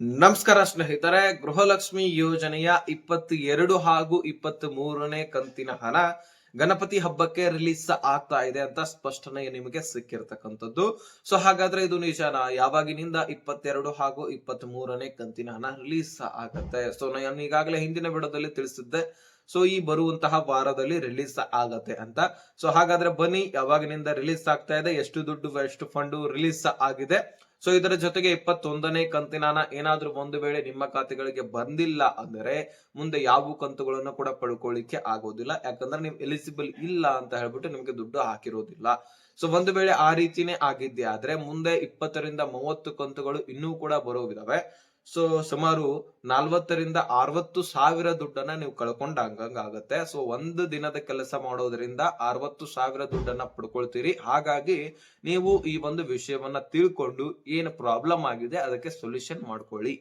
ನಮಸ್ಕಾರ ಸ್ನೇಹಿತರೆ, ಗೃಹಲಕ್ಷ್ಮಿ ಯೋಜನೆಯ ಇಪ್ಪತ್ತ್ ಎರಡು ಹಾಗೂ ಇಪ್ಪತ್ತ್ ಮೂರನೇ ಕಂತಿನ ಹಣ ಗಣಪತಿ ಹಬ್ಬಕ್ಕೆ ರಿಲೀಸ್ ಆಗ್ತಾ ಇದೆ ಅಂತ ಸ್ಪಷ್ಟನೆ ನಿಮಗೆ ಸಿಕ್ಕಿರ್ತಕ್ಕಂಥದ್ದು. ಸೊ ಹಾಗಾದ್ರೆ ಇದು ನಿಜಾನ? ಯಾವಾಗಿನಿಂದ ಇಪ್ಪತ್ತೆರಡು ಹಾಗೂ ಇಪ್ಪತ್ತ್ ಮೂರನೇ ಕಂತಿನ ಹಣ ರಿಲೀಸ್ ಆಗತ್ತೆ? ಸೊ ನಾನು ಈಗಾಗಲೇ ಹಿಂದಿನ ವಿಡಿಯೋದಲ್ಲಿ ತಿಳಿಸಿದ್ದೆ. ಸೊ ಈ ಬರುವಂತಹ ವಾರದಲ್ಲಿ ರಿಲೀಸ್ ಆಗತ್ತೆ ಅಂತ. ಸೊ ಹಾಗಾದ್ರೆ ಬನ್ನಿ, ಯಾವಾಗಿನಿಂದ ರಿಲೀಸ್ ಆಗ್ತಾ ಇದೆ, ಎಷ್ಟು ದುಡ್ಡು, ಎಷ್ಟು ಫಂಡು ರಿಲೀಸ್ ಆಗಿದೆ. ಸೊ ಇದರ ಜೊತೆಗೆ ಇಪ್ಪತ್ತೊಂದನೇ ಕಂತಿನ ಏನಾದ್ರೂ ಒಂದು ವೇಳೆ ನಿಮ್ಮ ಖಾತೆಗಳಿಗೆ ಬಂದಿಲ್ಲ ಅಂದರೆ ಮುಂದೆ ಯಾವ ಕಂತುಗಳನ್ನು ಕೂಡ ಪಡ್ಕೊಳ್ಳಿಕ್ಕೆ ಆಗೋದಿಲ್ಲ. ಯಾಕಂದ್ರೆ ನೀವು ಎಲಿಜಿಬಲ್ ಇಲ್ಲ ಅಂತ ಹೇಳ್ಬಿಟ್ಟು ನಿಮ್ಗೆ ದುಡ್ಡು ಹಾಕಿರೋದಿಲ್ಲ. ಸೊ ಒಂದು ವೇಳೆ ಆ ರೀತಿನೇ ಆಗಿದ್ದೆ ಆದ್ರೆ ಮುಂದೆ ಇಪ್ಪತ್ತರಿಂದ ಮೂವತ್ತು ಕಂತುಗಳು ಇನ್ನೂ ಕೂಡ ಬರೋವಿದಾವೆ ಸೊ ಸುಮಾರು ನಲ್ವತ್ತರಿಂದ ಅರವತ್ತು ಸಾವಿರ ದುಡ್ಡನ್ನ ನೀವು ಕಳ್ಕೊಂಡ ಹಂಗಾಗತ್ತೆ ಸೊ ಒಂದು ದಿನದ ಕೆಲಸ ಮಾಡೋದ್ರಿಂದ ಅರವತ್ತು ಸಾವಿರ ದುಡ್ಡನ್ನ ಪಡ್ಕೊಳ್ತೀರಿ. ಹಾಗಾಗಿ ನೀವು ಈ ಒಂದು ವಿಷಯವನ್ನ ತಿಳ್ಕೊಂಡು ಏನು ಪ್ರಾಬ್ಲಮ್ ಆಗಿದೆ ಅದಕ್ಕೆ ಸೊಲ್ಯೂಷನ್ ಮಾಡ್ಕೊಳ್ಳಿ.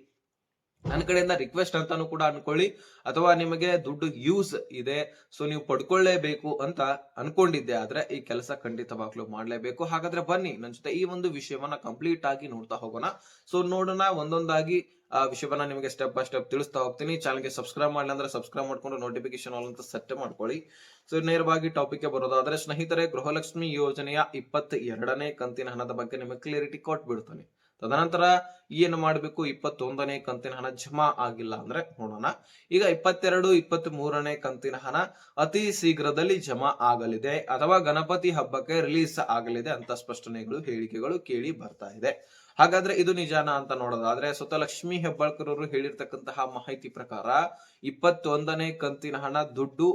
ನನ್ನ ಕಡೆಯಿಂದ ರಿಕ್ವೆಸ್ಟ್ ಅಂತಾನು ಕೂಡ ಅನ್ಕೊಳ್ಳಿ. ಅಥವಾ ನಿಮಗೆ ದುಡ್ಡು ಯೂಸ್ ಇದೆ ಸೊ ನೀವು ಪಡ್ಕೊಳ್ಳೇಬೇಕು ಅಂತ ಅನ್ಕೊಂಡಿದ್ದೆ. ಆದ್ರೆ ಈ ಕೆಲಸ ಖಂಡಿತವಾಗ್ಲೂ ಮಾಡ್ಲೇಬೇಕು. ಹಾಗಾದ್ರೆ ಬನ್ನಿ ನನ್ನ ಜೊತೆ ಈ ಒಂದು ವಿಷಯವನ್ನ ಕಂಪ್ಲೀಟ್ ಆಗಿ ನೋಡ್ತಾ ಹೋಗೋಣ. ಸೊ ನೋಡೋಣ, ಒಂದೊಂದಾಗಿ ಆ ವಿಷಯವನ್ನ ನಿಮಗೆ ಸ್ಟೆಪ್ ಬೈ ಸ್ಟೆಪ್ ತಿಳಿಸ್ತಾ ಹೋಗ್ತೀನಿ. ಚಾನಲ್ಗೆ ಸಬ್ಸ್ಕ್ರೈಬ್ ಮಾಡಲಿ ಅಂದ್ರೆ ಸಬ್ಸ್ಕ್ರೈಬ್ ಮಾಡ್ಕೊಂಡು ನೋಟಿಫಿಕೇಶನ್ ಆಲ್ ಅಂತ ಸೆಟ್ ಮಾಡ್ಕೊಳ್ಳಿ. ಸೊ ನೇರವಾಗಿ ಟಾಪಿಕ್ ಬರೋದಾದ್ರೆ, ಸ್ನೇಹಿತರೆ, ಗೃಹಲಕ್ಷ್ಮಿ ಯೋಜನೆಯ ಇಪ್ಪತ್ತ ಎರಡನೇ ಕಂತಿನ ಹಣದ ಬಗ್ಗೆ ನಿಮಗೆ ಕ್ಲಿಯರಿಟಿ ಕೊಟ್ಬಿಡ್ತಾನೆ. ತದನಂತರ ಏನು ಮಾಡಬೇಕು? ಇಪ್ಪತ್ತೊಂದನೇ ಕಂತಿನ ಹಣ ಜಮಾ ಆಗಿಲ್ಲ ಅಂದ್ರೆ ನೋಡೋಣ. ಈಗ ಇಪ್ಪತ್ತೆರಡು ಇಪ್ಪತ್ತ್ ಮೂರನೇ ಕಂತಿನ ಹಣ ಅತಿ ಶೀಘ್ರದಲ್ಲಿ ಜಮಾ ಆಗಲಿದೆ. ಅಥವಾ ಗಣಪತಿ ಹಬ್ಬಕ್ಕೆ ರಿಲೀಸ್ ಆಗಲಿದೆ ಅಂತ ಸ್ಪಷ್ಟನೆಗಳು, ಹೇಳಿಕೆಗಳು ಕೇಳಿ ಬರ್ತಾ ಇದೆ. ಹಾಗಾದ್ರೆ ಇದು ನಿಜಾನ ಅಂತ ನೋಡೋದಾದ್ರೆ ಸ್ವತಃ ಲಕ್ಷ್ಮೀ ಹೆಬ್ಬಾಳ್ಕರ್ ಅವರು ಹೇಳಿರ್ತಕ್ಕಂತಹ ಮಾಹಿತಿ ಪ್ರಕಾರ ಇಪ್ಪತ್ತೊಂದನೇ ಕಂತಿನ ಹಣ ದುಡ್ಡು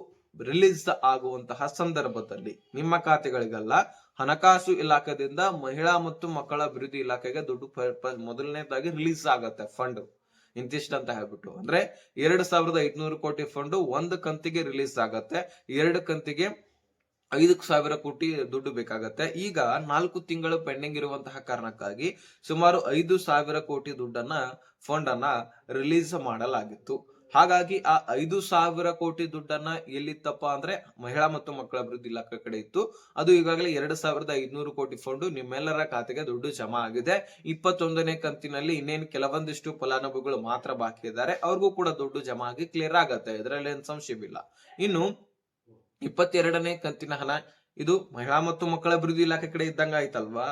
ರಿಲೀಸ್ ಆಗುವಂತಹ ಸಂದರ್ಭದಲ್ಲಿ ನಿಮ್ಮ ಖಾತೆಗಳಿಗೆಲ್ಲ, ಹಣಕಾಸು ಇಲಾಖೆದಿಂದ ಮಹಿಳಾ ಮತ್ತು ಮಕ್ಕಳ ಅಭಿವೃದ್ಧಿ ಇಲಾಖೆಗೆ ದುಡ್ಡು ಮೊದಲನೇದಾಗಿ ರಿಲೀಸ್ ಆಗತ್ತೆ ಫಂಡ್ ಇಂತಿಷ್ಟ ಅಂತ ಹೇಳ್ಬಿಟ್ಟು. ಅಂದ್ರೆ ಎರಡ್ ಸಾವಿರದ ಐದ್ನೂರು ಕೋಟಿ ಫಂಡ್ ಒಂದು ಕಂತಿಗೆ ರಿಲೀಸ್ ಆಗತ್ತೆ. ಎರಡು ಕಂತಿಗೆ ಐದು ಸಾವಿರ ಕೋಟಿ ದುಡ್ಡು ಬೇಕಾಗತ್ತೆ. ಈಗ ನಾಲ್ಕು ತಿಂಗಳು ಪೆಂಡಿಂಗ್ ಇರುವಂತಹ ಕಾರಣಕ್ಕಾಗಿ ಸುಮಾರು ಐದು ಸಾವಿರ ಕೋಟಿ ದುಡ್ಡನ್ನ ಫಂಡ್ ಅನ್ನ ರಿಲೀಸ್ ಮಾಡಲಾಗಿತ್ತು. ಹಾಗಾಗಿ ಆ ಐದು ಸಾವಿರ ಕೋಟಿ ದುಡ್ಡನ್ನ ಎಲ್ಲಿತ್ತಪ್ಪ ಅಂದ್ರೆ ಮಹಿಳಾ ಮತ್ತು ಮಕ್ಕಳ ಅಭಿವೃದ್ಧಿ ಇಲಾಖೆ ಕಡೆ ಇತ್ತು. ಅದು ಈಗಾಗಲೇ ಎರಡ್ ಸಾವಿರದ ಐದ್ನೂರು ಕೋಟಿ ಫಂಡ್ ನಿಮ್ಮೆಲ್ಲರ ಖಾತೆಗೆ ದುಡ್ಡು ಜಮಾ ಆಗಿದೆ. ಇಪ್ಪತ್ತೊಂದನೇ ಕಂತಿನಲ್ಲಿ ಇನ್ನೇನು ಕೆಲವೊಂದಿಷ್ಟು ಫಲಾನುಭವಿಗಳು ಮಾತ್ರ ಬಾಕಿ ಇದ್ದಾರೆ. ಅವ್ರಿಗೂ ಕೂಡ ದುಡ್ಡು ಜಮಾ ಆಗಿ ಕ್ಲಿಯರ್ ಆಗತ್ತೆ. ಇದರಲ್ಲಿ ಏನ್ ಸಂಶಯವಿಲ್ಲ. ಇನ್ನು ಇಪ್ಪತ್ತೆರಡನೇ ಕಂತಿನ ಹಣ, ಇದು ಮಹಿಳಾ ಮತ್ತು ಮಕ್ಕಳ ಅಭಿವೃದ್ಧಿ ಇಲಾಖೆ ಕಡೆ ಇದ್ದಂಗ ಆಯ್ತಲ್ವಾ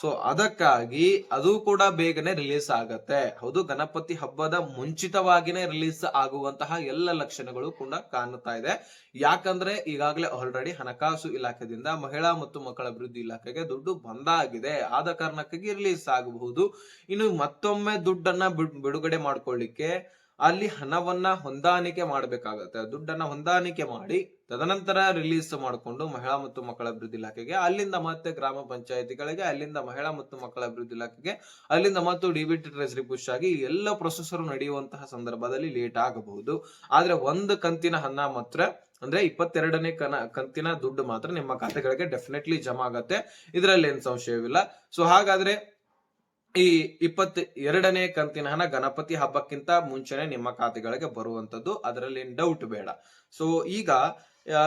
ಸೊ ಅದಕ್ಕಾಗಿ ಅದು ಕೂಡ ಬೇಗನೆ ರಿಲೀಸ್ ಆಗತ್ತೆ. ಹೌದು, ಗಣಪತಿ ಹಬ್ಬದ ಮುಂಚಿತವಾಗಿನೇ ರಿಲೀಸ್ ಆಗುವಂತಹ ಎಲ್ಲ ಲಕ್ಷಣಗಳು ಕೂಡ ಕಾಣುತ್ತಾ ಇದೆ. ಯಾಕಂದ್ರೆ ಈಗಾಗಲೇ ಆಲ್ರೆಡಿ ಹಣಕಾಸು ಇಲಾಖೆದಿಂದ ಮಹಿಳಾ ಮತ್ತು ಮಕ್ಕಳ ಅಭಿವೃದ್ಧಿ ಇಲಾಖೆಗೆ ದುಡ್ಡು ಬಂದಾಗಿದೆ. ಆದ ಕಾರಣಕ್ಕಾಗಿ ರಿಲೀಸ್ ಆಗಬಹುದು. ಇನ್ನು ಮತ್ತೊಮ್ಮೆ ದುಡ್ಡನ್ನ ಬಿಡ್- ಬಿಡುಗಡೆ ಮಾಡ್ಕೊಳ್ಳಿಕ್ಕೆ ಅಲ್ಲಿ ಹಣವನ್ನ ಹೊಂದಾಣಿಕೆ ಮಾಡಬೇಕಾಗತ್ತೆ. ದುಡ್ಡನ್ನ ಹೊಂದಾಣಿಕೆ ಮಾಡಿ ತದನಂತರ ರಿಲೀಸ್ ಮಾಡಿಕೊಂಡು ಮಹಿಳಾ ಮತ್ತು ಮಕ್ಕಳ ಅಭಿವೃದ್ಧಿ ಇಲಾಖೆಗೆ, ಅಲ್ಲಿಂದ ಮತ್ತೆ ಗ್ರಾಮ ಪಂಚಾಯತಿಗಳಿಗೆ, ಅಲ್ಲಿಂದ ಮಹಿಳಾ ಮತ್ತು ಮಕ್ಕಳ ಅಭಿವೃದ್ಧಿ ಇಲಾಖೆಗೆ, ಅಲ್ಲಿಂದ ಮತ್ತು ಡಿಬಿಟಿ ಟ್ರೆಸರಿ ಪುಷ್ ಆಗಿ ಎಲ್ಲ ಪ್ರೊಸೆಸರ್ ನಡೆಯುವಂತಹ ಸಂದರ್ಭದಲ್ಲಿ ಲೇಟ್ ಆಗಬಹುದು. ಆದ್ರೆ ಒಂದು ಕಂತಿನ ಹಣ ಮಾತ್ರ, ಅಂದ್ರೆ ಇಪ್ಪತ್ತೆರಡನೇ ಕನ, ಕಂತಿನ ದುಡ್ಡು ಮಾತ್ರ ನಿಮ್ಮ ಖಾತೆಗಳಿಗೆ ಡೆಫಿನೆಟ್ಲಿ ಜಮಾ ಆಗತ್ತೆ. ಇದರಲ್ಲಿ ಏನ್ ಸಂಶಯವಿಲ್ಲ. ಸೊ ಹಾಗಾದ್ರೆ ಈ ಇಪ್ಪತ್ ಎರಡನೇ ಕಂತಿನ ಹಣ ಗಣಪತಿ ಹಬ್ಬಕ್ಕಿಂತ ಮುಂಚೆನೆ ನಿಮ್ಮ ಖಾತೆಗಳಿಗೆ ಬರುವಂತದ್ದು. ಅದರಲ್ಲಿ ಡೌಟ್ ಬೇಡ. ಸೊ ಈಗ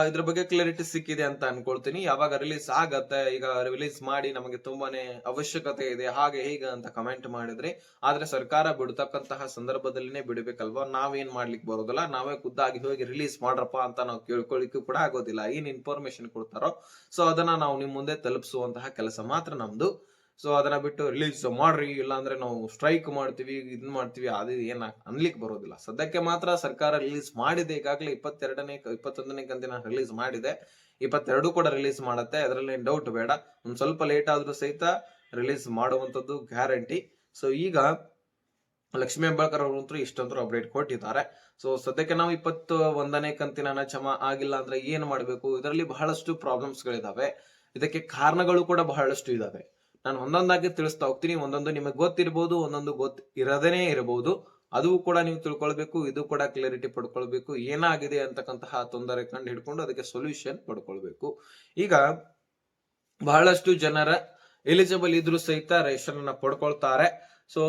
ಇದ್ರ ಬಗ್ಗೆ ಕ್ಲಾರಿಟಿ ಸಿಕ್ಕಿದೆ ಅಂತ ಅನ್ಕೊಳ್ತೀನಿ. ಯಾವಾಗ ರಿಲೀಸ್ ಆಗತ್ತೆ, ಈಗ ರಿಲೀಸ್ ಮಾಡಿ ನಮಗೆ ತುಂಬಾನೇ ಅವಶ್ಯಕತೆ ಇದೆ, ಹಾಗೆ ಹೀಗೆ ಅಂತ ಕಮೆಂಟ್ ಮಾಡಿದ್ರೆ, ಆದ್ರೆ ಸರ್ಕಾರ ಬಿಡ್ತಕ್ಕಂತಹ ಸಂದರ್ಭದಲ್ಲಿನೇ ಬಿಡಬೇಕಲ್ವಾ? ನಾವೇನ್ ಮಾಡ್ಲಿಕ್ಕೆ ಬರೋದಿಲ್ಲ. ನಾವೇ ಖುದ್ದಾಗಿ ಹೋಗಿ ರಿಲೀಸ್ ಮಾಡ್ರಪ್ಪ ಅಂತ ನಾವು ಕೇಳ್ಕೊಳ್ಳಿಕ್ಕೂ ಕೂಡ ಆಗೋದಿಲ್ಲ. ಏನ್ ಇನ್ಫಾರ್ಮೇಶನ್ ಕೊಡ್ತಾರೋ ಸೊ ಅದನ್ನ ನಾವು ನಿಮ್ ಮುಂದೆ ತಲುಪಿಸುವಂತಹ ಕೆಲಸ ಮಾತ್ರ ನಮ್ದು. ಸೊ ಅದನ್ನ ಬಿಟ್ಟು ರಿಲೀಸ್ ಮಾಡ್ರಿ, ಇಲ್ಲಾಂದ್ರೆ ನಾವು ಸ್ಟ್ರೈಕ್ ಮಾಡ್ತೀವಿ, ಇದನ್ ಮಾಡ್ತೀವಿ, ಅದು ಏನ ಅನ್ಲಿಕ್ಕೆ ಬರೋದಿಲ್ಲ. ಸದ್ಯಕ್ಕೆ ಮಾತ್ರ ಸರ್ಕಾರ ರಿಲೀಸ್ ಮಾಡಿದೆ. ಈಗಾಗಲೇ ಇಪ್ಪತ್ತೆರಡನೇ, ಇಪ್ಪತ್ತೊಂದನೇ ಕಂತಿನ ರಿಲೀಸ್ ಮಾಡಿದೆ. ಇಪ್ಪತ್ತೆರಡು ಕೂಡ ರಿಲೀಸ್ ಮಾಡುತ್ತೆ. ಅದರಲ್ಲಿ ಡೌಟ್ ಬೇಡ. ಒಂದ್ ಸ್ವಲ್ಪ ಲೇಟ್ ಆದ್ರೂ ಸಹಿತ ರಿಲೀಸ್ ಮಾಡುವಂತದ್ದು ಗ್ಯಾರಂಟಿ ಸೊ ಈಗ ಲಕ್ಷ್ಮೀ ಹೆಬ್ಬಾಳ್ಕರ್ ಅವರಂತೂ ಇಷ್ಟಂತೂ ಅಪ್ಡೇಟ್ ಕೊಟ್ಟಿದ್ದಾರೆ. ಸೊ ಸದ್ಯಕ್ಕೆ ನಾವು ಇಪ್ಪತ್ತು ಒಂದನೇ ಕಂತಿನ ಹಣ ಆಗಿಲ್ಲ ಅಂದ್ರೆ ಏನ್ ಮಾಡ್ಬೇಕು? ಇದರಲ್ಲಿ ಬಹಳಷ್ಟು ಪ್ರಾಬ್ಲಮ್ಸ್ ಗಳಿದಾವೆ. ಇದಕ್ಕೆ ಕಾರಣಗಳು ಕೂಡ ಬಹಳಷ್ಟು ಇದಾವೆ. ನಾನು ಒಂದೊಂದಾಗಿ ತಿಳಿಸ್ತಾ ಹೋಗ್ತೀನಿ. ಒಂದೊಂದು ನಿಮಗೆ ಗೊತ್ತಿರ್ಬೋದು, ಒಂದೊಂದು ಗೊತ್ತ ಇರದೇನೆ ಇರಬಹುದು ಅದು ಕೂಡ ನೀವು ತಿಳ್ಕೊಳ್ಬೇಕು, ಇದು ಕೂಡ ಕ್ಲಾರಿಟಿ ಪಡ್ಕೊಳ್ಬೇಕು, ಏನಾಗಿದೆ ಅಂತಕ್ಕಂತಹ ತೊಂದರೆ ಕಂಡು ಹಿಡ್ಕೊಂಡು ಅದಕ್ಕೆ ಸೊಲ್ಯೂಷನ್ ಪಡ್ಕೊಳ್ಬೇಕು. ಈಗ ಬಹಳಷ್ಟು ಜನರ ಎಲಿಜಿಬಲ್ ಇದ್ರು ಸಹಿತ ರೇಷನ್ ಅನ್ನ ಪಡ್ಕೊಳ್ತಾರೆ. ಸೊ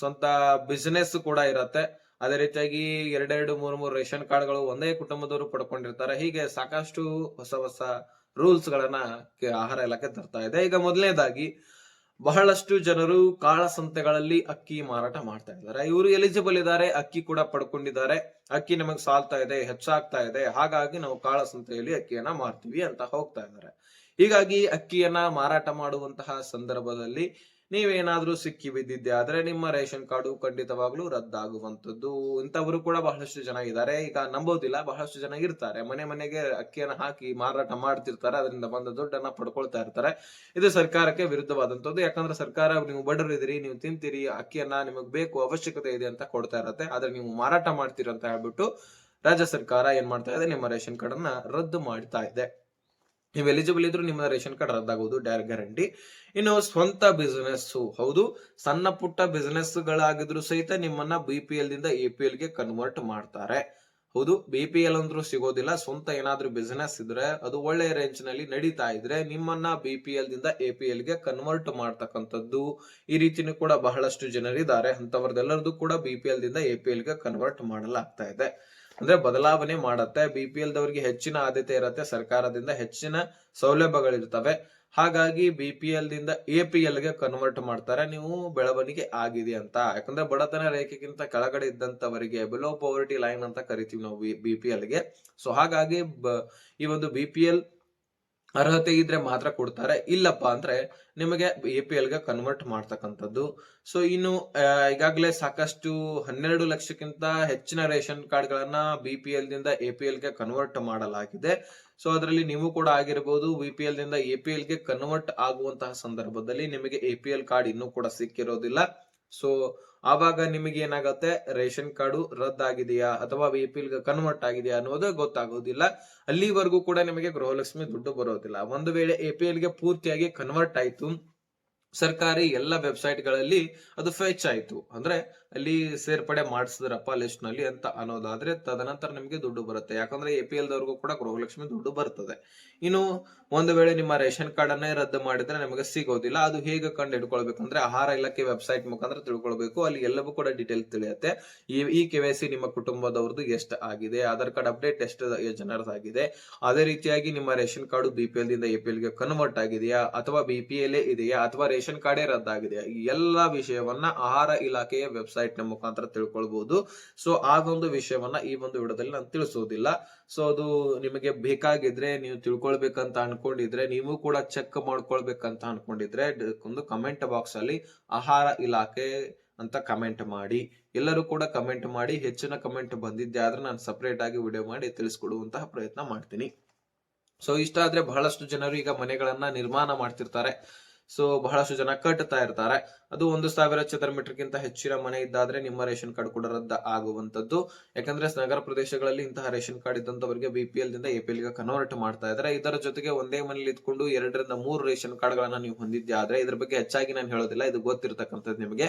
ಸ್ವಂತ ಬಿಸ್ನೆಸ್ ಕೂಡ ಇರತ್ತೆ. ಅದೇ ರೀತಿಯಾಗಿ ಎರಡೆರಡು ಮೂರು ಮೂರು ರೇಷನ್ ಕಾರ್ಡ್ಗಳು ಒಂದೇ ಕುಟುಂಬದವರು ಪಡ್ಕೊಂಡಿರ್ತಾರೆ. ಹೀಗೆ ಸಾಕಷ್ಟು ಹೊಸ ಹೊಸ ರೂಲ್ಸ್ ಗಳನ್ನ ಆಹಾರ ಇಲಾಖೆ ತರ್ತಾ ಇದೆ. ಈಗ ಮೊದಲನೇದಾಗಿ ಬಹಳಷ್ಟು ಜನರು ಕಾಳಸಂತೆಗಳಲ್ಲಿ ಅಕ್ಕಿ ಮಾರಾಟ ಮಾಡ್ತಾ ಇದ್ದಾರೆ. ಇವರು ಎಲಿಜಿಬಲ್ ಇದ್ದಾರೆ, ಅಕ್ಕಿ ಕೂಡ ಪಡ್ಕೊಂಡಿದ್ದಾರೆ. ಅಕ್ಕಿ ನಮಗೆ ಸಾಲ್ತಾ ಇದೆ, ಹೆಚ್ಚಾಗ್ತಾ ಇದೆ. ಹಾಗಾಗಿ ನಾವು ಕಾಳಸಂತೆಯಲ್ಲಿ ಅಕ್ಕಿಯನ್ನ ಮಾರ್ತೀವಿ ಅಂತ ಹೋಗ್ತಾ ಇದ್ದಾರೆ. ಹೀಗಾಗಿ ಅಕ್ಕಿಯನ್ನ ಮಾರಾಟ ಮಾಡುವಂತಹ ಸಂದರ್ಭದಲ್ಲಿ ನೀವೇನಾದ್ರೂ ಸಿಕ್ಕಿ ಬಿದ್ದಿದ್ದೆ ಆದ್ರೆ ನಿಮ್ಮ ರೇಷನ್ ಕಾರ್ಡು ಖಂಡಿತವಾಗ್ಲೂ ರದ್ದಾಗುವಂತದ್ದು ಇಂಥವರು ಕೂಡ ಬಹಳಷ್ಟು ಜನ ಇದ್ದಾರೆ. ಈಗ ನಂಬೋದಿಲ್ಲ ಬಹಳಷ್ಟು ಜನ ಇರ್ತಾರೆ. ಮನೆ ಮನೆಗೆ ಅಕ್ಕಿಯನ್ನು ಹಾಕಿ ಮಾರಾಟ ಮಾಡ್ತಿರ್ತಾರೆ, ಅದರಿಂದ ಬಂದ ದುಡ್ಡನ್ನ ಪಡ್ಕೊಳ್ತಾ ಇರ್ತಾರೆ. ಇದು ಸರ್ಕಾರಕ್ಕೆ ವಿರುದ್ಧವಾದಂತದ್ದು ಯಾಕಂದ್ರೆ ಸರ್ಕಾರ, ನೀವು ಬಡವರು ಇದ್ದೀರಿ ನೀವು ತಿಂತೀರಿ, ಅಕ್ಕಿಯನ್ನ ನಿಮಗೆ ಬೇಕು, ಅವಶ್ಯಕತೆ ಇದೆ ಅಂತ ಕೊಡ್ತಾ ಇರತ್ತೆ. ಆದ್ರೆ ನೀವು ಮಾರಾಟ ಮಾಡ್ತೀರಂತ ಹೇಳ್ಬಿಟ್ಟು ರಾಜ್ಯ ಸರ್ಕಾರ ಏನ್ ಮಾಡ್ತಾ ಇದೆ? ನಿಮ್ಮ ರೇಷನ್ ಕಾರ್ಡ್ ಅನ್ನ ರದ್ದು ಮಾಡ್ತಾ ಇದೆ. ನೀವು ಎಲಿಜಿಬಲ್ ಇದ್ರು ನಿಮ್ಮ ರೇಷನ್ ಕಾರ್ಡ್ ರದ್ದಾಗುವುದು ಡೈರೆಕ್ಟ್ ಗ್ಯಾರಂಟಿ ಇನ್ನು ಸ್ವಂತ ಬಿಸಿನೆಸ್ ಹೌದು. ಸಣ್ಣ ಪುಟ್ಟ ಬಿಸಿನೆಸ್ ಗಳಾಗಿದ್ರು ಸಹಿತ ನಿಮ್ಮನ್ನ ಬಿ ಪಿ ಎಲ್ ದಿಂದ ಎ ಪಿ ಎಲ್ಗೆ ಕನ್ವರ್ಟ್ ಮಾಡ್ತಾರೆ. ಹೌದು ಬಿ ಪಿ ಎಲ್ ಅಂದ್ರೂ ಸಿಗೋದಿಲ್ಲ. ಸ್ವಂತ ಏನಾದ್ರೂ ಬಿಸ್ನೆಸ್ ಇದ್ರೆ, ಅದು ಒಳ್ಳೆ ರೇಂಜ್ನಲ್ಲಿ ನಡೀತಾ ಇದ್ರೆ ನಿಮ್ಮನ್ನ ಬಿ ಪಿ ಎಲ್ ದಿಂದ ಎ ಪಿ ಎಲ್ಗೆ ಕನ್ವರ್ಟ್ ಮಾಡ್ತಕ್ಕಂಥದ್ದು ಈ ರೀತಿನೂ ಕೂಡ ಬಹಳಷ್ಟು ಜನರಿದ್ದಾರೆ. ಅಂತವ್ರದ್ದೆಲ್ಲರದ್ದು ಕೂಡ ಬಿ ಪಿ ಎಲ್ ದಿಂದ ಎ ಪಿ ಎಲ್ಗೆ ಕನ್ವರ್ಟ್ ಮಾಡಲಾಗ್ತಾ ಇದೆ. ಅಂದ್ರೆ ಬದಲಾವಣೆ ಮಾಡತ್ತೆ ಬಿ ಪಿ ಎಲ್ ದವರಿಗೆ ಹೆಚ್ಚಿನ ಆದ್ಯತೆ ಇರತ್ತೆ, ಸರ್ಕಾರದಿಂದ ಹೆಚ್ಚಿನ ಸೌಲಭ್ಯಗಳಿರ್ತವೆ. ಹಾಗಾಗಿ ಬಿ ಪಿ ಎಲ್ ದಿಂದ ಎ ಪಿ ಎಲ್ಗೆ ಕನ್ವರ್ಟ್ ಮಾಡ್ತಾರೆ. ನೀವು ಬೆಳವಣಿಗೆ ಆಗಿದೆ ಅಂತ. ಯಾಕಂದ್ರೆ ಬಡತನ ರೇಖೆಗಿಂತ ಕೆಳಗಡೆ ಇದ್ದಂತವರಿಗೆ ಬಿಲೋ ಪವರ್ಟಿ ಲೈನ್ ಅಂತ ಕರಿತೀವಿ ನಾವು ಬಿ ಪಿ ಎಲ್ಗೆ. ಸೊ ಹಾಗಾಗಿ ಈ ಒಂದು ಬಿ ಪಿ ಎಲ್ ಅರ್ಹತೆ ಇದ್ರೆ ಮಾತ್ರ ಕೊಡ್ತಾರೆ. ಇಲ್ಲಪ್ಪ ಅಂದ್ರೆ ನಿಮಗೆ ಎ ಪಿ ಎಲ್ಗೆ ಕನ್ವರ್ಟ್ ಮಾಡ್ತಕ್ಕಂಥದ್ದು. ಸೊ ಇನ್ನು ಈಗಾಗಲೇ ಸಾಕಷ್ಟು ಹನ್ನೆರಡು ಲಕ್ಷಕ್ಕಿಂತ ಹೆಚ್ಚಿನ ರೇಷನ್ ಕಾರ್ಡ್ ಗಳನ್ನ ಬಿ ಪಿ ಎಲ್ ದಿಂದ ಎ ಪಿ ಎಲ್ಗೆ ಕನ್ವರ್ಟ್ ಮಾಡಲಾಗಿದೆ. ಸೊ ಅದರಲ್ಲಿ ನೀವು ಕೂಡ ಆಗಿರಬಹುದು ಬಿ ಪಿ ಎಲ್ ದಿಂದ ಎ ಪಿ ಎಲ್ಗೆ ಕನ್ವರ್ಟ್ ಆಗುವಂತಹ ಸಂದರ್ಭದಲ್ಲಿ ನಿಮಗೆ ಎ ಪಿ ಎಲ್ ಕಾರ್ಡ್ ಇನ್ನೂ ಕೂಡ ಸಿಕ್ಕಿರೋದಿಲ್ಲ. ಸೊ ಆವಾಗ ನಿಮಗೆ ಏನಾಗುತ್ತೆ? ರೇಷನ್ ಕಾರ್ಡು ರದ್ದಾಗಿದೆಯಾ? ಅಥವಾ ಬಿ ಪಿ ಕನ್ವರ್ಟ್ ಆಗಿದೆಯಾ ಅನ್ನೋದು ಗೊತ್ತಾಗೋದಿಲ್ಲ. ಅಲ್ಲಿವರೆಗೂ ಕೂಡ ನಿಮಗೆ ಗೃಹಲಕ್ಷ್ಮಿ ದುಡ್ಡು ಬರೋದಿಲ್ಲ. ಒಂದು ವೇಳೆ ಎ ಪಿ ಎಲ್ಗೆ ಪೂರ್ತಿಯಾಗಿ ಕನ್ವರ್ಟ್ ಆಯ್ತು ಸರ್ಕಾರಿ ಎಲ್ಲ ವೆಬ್ಸೈಟ್ಗಳಲ್ಲಿ ಅದು ಫೆಚ್ ಆಯ್ತು. ಅಂದ್ರೆ ಅಲ್ಲಿ ಸೇರ್ಪಡೆ ಮಾಡಿಸಿದ್ರಪ್ಪ ಲಿಸ್ಟ್ನಲ್ಲಿ ಅಂತ ಅನ್ನೋದಾದ್ರೆ ತದನಂತರ ನಿಮಗೆ ದುಡ್ಡು ಬರುತ್ತೆ. ಯಾಕಂದ್ರೆ ಎ ಪಿ ಎಲ್ ದವ್ರಿಗೂ ಕೂಡ ಗೃಹಲಕ್ಷ್ಮಿ ದುಡ್ಡು ಬರ್ತದೆ. ಇನ್ನು ಒಂದು ವೇಳೆ ನಿಮ್ಮ ರೇಷನ್ ಕಾರ್ಡ್ ಅನ್ನೇ ರದ್ದು ಮಾಡಿದ್ರೆ ನಿಮಗೆ ಸಿಗೋದಿಲ್ಲ. ಅದು ಹೇಗೆ ಕಂಡು ಹಿಡ್ಕೊಳ್ಬೇಕಂದ್ರೆ ಆಹಾರ ಇಲಾಖೆ ವೆಬ್ಸೈಟ್ ಮುಖಾಂತರ ತಿಳ್ಕೊಳ್ಬೇಕು. ಅಲ್ಲಿ ಎಲ್ಲವೂ ಕೂಡ ಡೀಟೇಲ್ ತಿಳಿಯುತ್ತೆ. ಈ ಕೆ ವೈ ಸಿ ನಿಮ್ಮ ಕುಟುಂಬದವ್ರದ್ದು ಎಷ್ಟು ಆಗಿದೆ, ಆಧಾರ್ ಕಾರ್ಡ್ ಅಪ್ಡೇಟ್ ಎಷ್ಟು ಜನರದಾಗಿದೆ, ಅದೇ ರೀತಿಯಾಗಿ ನಿಮ್ಮ ration card B P L ದಿಂದ ಎ ಪಿ ಎಲ್ಗೆ ಕನ್ವರ್ಟ್ ಆಗಿದೆಯಾ, ಅಥವಾ ಬಿ ಪಿ ಇದೆಯಾ, ಅಥವಾ ರೇಷನ್ ಕಾರ್ಡೇ ರದ್ದಾಗಿದೆ. ಈ ಎಲ್ಲ ವಿಷಯವನ್ನ ಆಹಾರ ಇಲಾಖೆಯ ವೆಬ್ಸೈಟ್ನ ಮುಖಾಂತರ ತಿಳ್ಕೊಳ್ಬಹುದು ಸೊ, ಆ ಒಂದು ವಿಷಯವನ್ನ ಈ ಒಂದು ವಿಡಿಯೋದಲ್ಲಿ ನಾನು ತಿಳಿಸೋದಿಲ್ಲ. ಸೊ, ಅದು ನಿಮಗೆ ಬೇಕಾಗಿದ್ರೆ ನೀವು ತಿಳ್ಕೊಳ್ಬೇಕಂತ ಅನ್ಕೊಂಡಿದ್ರೆ, ನೀವು ಕೂಡ ಚೆಕ್ ಮಾಡ್ಕೊಳ್ಬೇಕಂತ ಅನ್ಕೊಂಡಿದ್ರೆ, ಒಂದು ಕಮೆಂಟ್ ಬಾಕ್ಸ್ ಅಲ್ಲಿ ಆಹಾರ ಇಲಾಖೆ ಅಂತ ಕಮೆಂಟ್ ಮಾಡಿ. ಎಲ್ಲರೂ ಕೂಡ ಕಮೆಂಟ್ ಮಾಡಿ, ಹೆಚ್ಚಿನ ಕಮೆಂಟ್ ಬಂದಿದ್ದೆ ಆದ್ರೆ ನಾನು ಸಪರೇಟ್ ಆಗಿ ವಿಡಿಯೋ ಮಾಡಿ ತಿಳಿಸ್ಕೊಡುವಂತಹ ಪ್ರಯತ್ನ ಮಾಡ್ತೀನಿ. ಸೊ, ಇಷ್ಟ ಆದ್ರೆ ಬಹಳಷ್ಟು ಜನರು ಈಗ ಮನೆಗಳನ್ನ ನಿರ್ಮಾಣ ಮಾಡ್ತಿರ್ತಾರೆ. ಸೊ ಬಹಳಷ್ಟು ಜನ ಕಟ್ತಾ ಇರ್ತಾರೆ. ಅದು ಒಂದು ಸಾವಿರ ಚದರ ಮೀಟರ್ಗಿಂತ ಹೆಚ್ಚಿನ ಮನೆ ಇದ್ದಾದ್ರೆ ನಿಮ್ಮ ರೇಷನ್ ಕಾರ್ಡ್ ಕೂಡ ರದ್ದ ಆಗುವಂತದ್ದು ಯಾಕಂದ್ರೆ ನಗರ ಪ್ರದೇಶಗಳಲ್ಲಿ ಇಂತಹ ರೇಷನ್ ಕಾರ್ಡ್ ಇದ್ದಂತವರಿಗೆ ಬಿ ಪಿ ಎಲ್ ದಿಂದ ಎ ಪಿ ಎಲ್ಗೆ ಕನ್ವರ್ಟ್ ಮಾಡ್ತಾ ಇದ್ದಾರೆ. ಇದರ ಜೊತೆಗೆ ಒಂದೇ ಮನೇಲಿ ಇದ್ಕೊಂಡು ಎರಡರಿಂದ ಮೂರು ರೇಷನ್ ಕಾರ್ಡ್ ಗಳನ್ನ ನೀವು ಹೊಂದಿದ್ದೆ ಆದ್ರೆ ಇದ್ರ ಬಗ್ಗೆ ಹೆಚ್ಚಾಗಿ ನಾನು ಹೇಳೋದಿಲ್ಲ. ಇದು ಗೊತ್ತಿರತಕ್ಕಂಥದ್ದು ನಿಮಗೆ.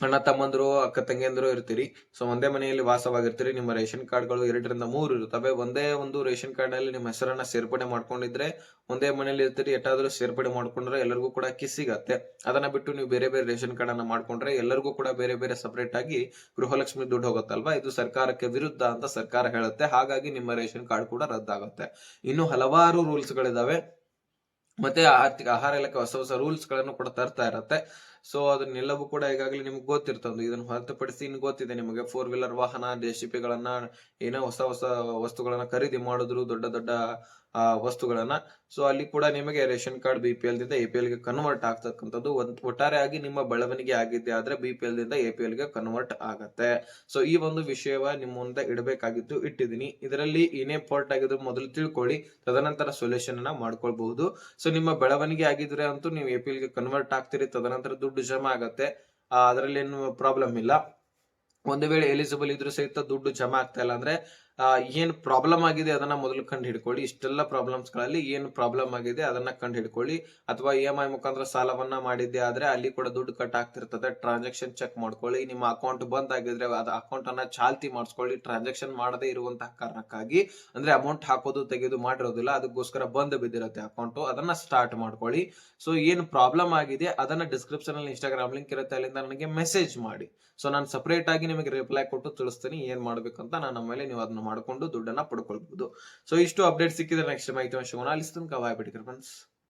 ಅಣ್ಣ, ತಮ್ಮಂದ್ರು, ಅಕ್ಕ, ತಂಗಿಯಂದ್ರು ಇರ್ತೀರಿ. ಸೊ ಒಂದೇ ಮನೆಯಲ್ಲಿ ವಾಸವಾಗಿರ್ತೀರಿ. ನಿಮ್ಮ ರೇಷನ್ ಕಾರ್ಡ್ಗಳು ಎರಡರಿಂದ ಮೂರು ಇರ್ತವೆ ಒಂದೇ ಒಂದು ರೇಷನ್ ಕಾರ್ಡ್ನಲ್ಲಿ ನಿಮ್ಮ ಹೆಸರನ್ನ ಸೇರ್ಪಡೆ ಮಾಡ್ಕೊಂಡಿದ್ರೆ, ಒಂದೇ ಮನೆಯಲ್ಲಿ ಇರ್ತೀರಿ. ಎಟ್ಟಾದ್ರೂ ಸೇರ್ಪಡೆ ಮಾಡ್ಕೊಂಡ್ರೆ ಎಲ್ಲರಿಗೂ ಕೂಡ ಅಕ್ಕಿ ಸಿಗತ್ತೆ. ಅದನ್ನ ಬಿಟ್ಟು ನೀವು ಬೇರೆ ಬೇರೆ ರೇಷನ್ ಕಾರ್ಡ್ ಅನ್ನ ಮಾಡ್ಕೊಂಡ್ರೆ ಎಲ್ಲರಿಗೂ ಕೂಡ ಬೇರೆ ಬೇರೆ ಸಪರೇಟ್ ಆಗಿ ಗೃಹಲಕ್ಷ್ಮಿ ದುಡ್ಡು ಹೋಗುತ್ತಲ್ವಾ? ಇದು ಸರ್ಕಾರಕ್ಕೆ ವಿರುದ್ಧ ಅಂತ ಸರ್ಕಾರ ಹೇಳುತ್ತೆ. ಹಾಗಾಗಿ ನಿಮ್ಮ ರೇಷನ್ ಕಾರ್ಡ್ ಕೂಡ ರದ್ದಾಗುತ್ತೆ. ಇನ್ನು ಹಲವಾರು ರೂಲ್ಸ್ ಗಳಿದಾವೆ ಮತ್ತೆ ಆರ್ಥಿಕ ಆಹಾರ ಇಲಾಖೆ ಹೊಸ ಹೊಸ ರೂಲ್ಸ್ಗಳನ್ನು ಕೂಡ ತರ್ತಾ ಇರತ್ತೆ. ಸೊ ಅದನ್ನೆಲ್ಲವೂ ಕೂಡ ಈಗಾಗಲೇ ನಿಮ್ಗೆ ಗೊತ್ತಿರ್ತದೆ ಇದನ್ನು ಹೊರತುಪಡಿಸಿ ಇನ್ನು ಗೊತ್ತಿದೆ ನಿಮಗೆ. ಫೋರ್ ವೀಲರ್ ವಾಹನ ಡಿ ಗಳನ್ನ, ಏನೋ ಹೊಸ ಹೊಸ ವಸ್ತುಗಳನ್ನ ಖರೀದಿ ಮಾಡಿದ್ರು, ದೊಡ್ಡ ದೊಡ್ಡ ಆ, ವಸ್ತುಗಳನ್ನ. ಸೊ ಅಲ್ಲಿ ಕೂಡ ನಿಮಗೆ ration card B P L ದಿಂದ ಎ ಪಿ ಎಲ್ಗೆ ಕನ್ವರ್ಟ್ ಆಗ್ತಕ್ಕಂಥದ್ದು ಒಂದ್ ಒಟ್ಟಾರೆಯಾಗಿ ನಿಮ್ಮ ಬೆಳವಣಿಗೆ ಆಗಿದೆ ಆದ್ರೆ ಬಿ ಪಿ ಎಲ್ ದಿಂದ ಎ ಪಿ ಎಲ್ಗೆ ಕನ್ವರ್ಟ್ ಆಗತ್ತೆ. ಸೊ ಈ ಒಂದು ವಿಷಯವ ನಿಮ್ಮ ಮುಂದೆ ಇಡಬೇಕಾಗಿತ್ತು ಇಟ್ಟಿದ್ದೀನಿ. ಇದರಲ್ಲಿ ಏನೇ ಫಾಲ್ಟ್ ಆಗಿದ್ರು ಮೊದಲು ತಿಳ್ಕೊಳ್ಳಿ ತದನಂತರ ಸೊಲ್ಯೂಷನ್ ಅನ್ನ ಮಾಡ್ಕೊಳ್ಬಹುದು. ಸೊ ನಿಮ್ಮ ಬೆಳವಣಿಗೆ ಆಗಿದ್ರೆ ಅಂತೂ ನೀವು ಎ ಪಿ ಎಲ್ಗೆ ಕನ್ವರ್ಟ್ ಆಗ್ತೀರಿ ತದನಂತರ ದುಡ್ಡು ಜಮಾ ಆಗತ್ತೆ. ಅದ್ರಲ್ಲಿ ಏನು ಪ್ರಾಬ್ಲಮ್ ಇಲ್ಲ. ಒಂದು ವೇಳೆ ಎಲಿಜಿಬಲ್ ಇದ್ರೂ ಸಹಿತ ದುಡ್ಡು ಜಮಾ ಆಗ್ತಾ ಇಲ್ಲ ಅಂದ್ರೆ ಏನ್ ಪ್ರಾಬ್ಲಮ್ ಆಗಿದೆ ಅದನ್ನ ಮೊದಲು ಕಂಡು ಹಿಡ್ಕೊಳ್ಳಿ. ಇಷ್ಟೆಲ್ಲ ಪ್ರಾಬ್ಲಮ್ಸ್ಗಳಲ್ಲಿ ಏನು ಪ್ರಾಬ್ಲಮ್ ಆಗಿದೆ ಅದನ್ನ ಕಂಡು ಹಿಡ್ಕೊಳ್ಳಿ. ಅಥವಾ ಇ ಎಂ ಐ ಮುಖಾಂತರ ಸಾಲವನ್ನ ಮಾಡಿದ್ದೆ ಆದ್ರೆ ಅಲ್ಲಿ ಕೂಡ ದುಡ್ಡು ಕಟ್ ಆಗ್ತಿರ್ತದೆ. ಟ್ರಾನ್ಸಾಕ್ಷನ್ ಚೆಕ್ ಮಾಡ್ಕೊಳ್ಳಿ. ನಿಮ್ಮ ಅಕೌಂಟ್ ಬಂದ್ ಆಗಿದ್ರೆ ಅದ ಅಕೌಂಟ್ ಅನ್ನ ಚಾಲ್ತಿ ಮಾಡಿಸ್ಕೊಳ್ಳಿ. ಟ್ರಾನ್ಸಾಕ್ಷನ್ ಮಾಡದೇ ಇರುವಂತಹ ಕಾರಣಕ್ಕಾಗಿ. ಅಂದ್ರೆ ಅಮೌಂಟ್ ಹಾಕೋದು ತೆಗೆದು ಮಾಡಿರೋದಿಲ್ಲ. ಅದಕ್ಕೋಸ್ಕರ ಬಂದ್ ಬಿದ್ದಿರುತ್ತೆ ಅಕೌಂಟ್ ಅದನ್ನ ಸ್ಟಾರ್ಟ್ ಮಾಡ್ಕೊಳ್ಳಿ. ಸೊ ಏನ್ ಪ್ರಾಬ್ಲಮ್ ಆಗಿದೆ ಅದನ್ನ ಡಿಸ್ಕ್ರಿಪ್ಷನ್ ಅಲ್ಲಿ ಇನ್ಸ್ಟಾಗ್ರಾಮ್ ಲಿಂಕ್ ಇರುತ್ತೆ. ಅಲ್ಲಿಂದ ನನಗೆ ಮೆಸೇಜ್ ಮಾಡಿ. ಸೊ ನಾನು ಸಪರೇಟ್ ಆಗಿ ನಿಮಗೆ ರಿಪ್ಲೈ ಕೊಟ್ಟು ತಿಳಿಸ್ತೀನಿ, ಏನ್ ಮಾಡ್ಬೇಕಂತ ನಾನು ಮೇಲೆ ನೀವು ಅದನ್ನ ಮಾಡ್ಕೊಂಡು ದುಡ್ಡನ್ನ ಪಡ್ಕೊಳ್ಬಹುದು ಸೊ ಇಷ್ಟು ಅಪ್ಡೇಟ್ ಸಿಕ್ಕಿದ್ರೆ ನೆಕ್ಸ್ಟ್ ಮಾಹಿತಿ ಸಿಗೋಣ ಅಲ್ಲಿ ಬಾಯ್ ಫ್ರೆಂಡ್ಸ್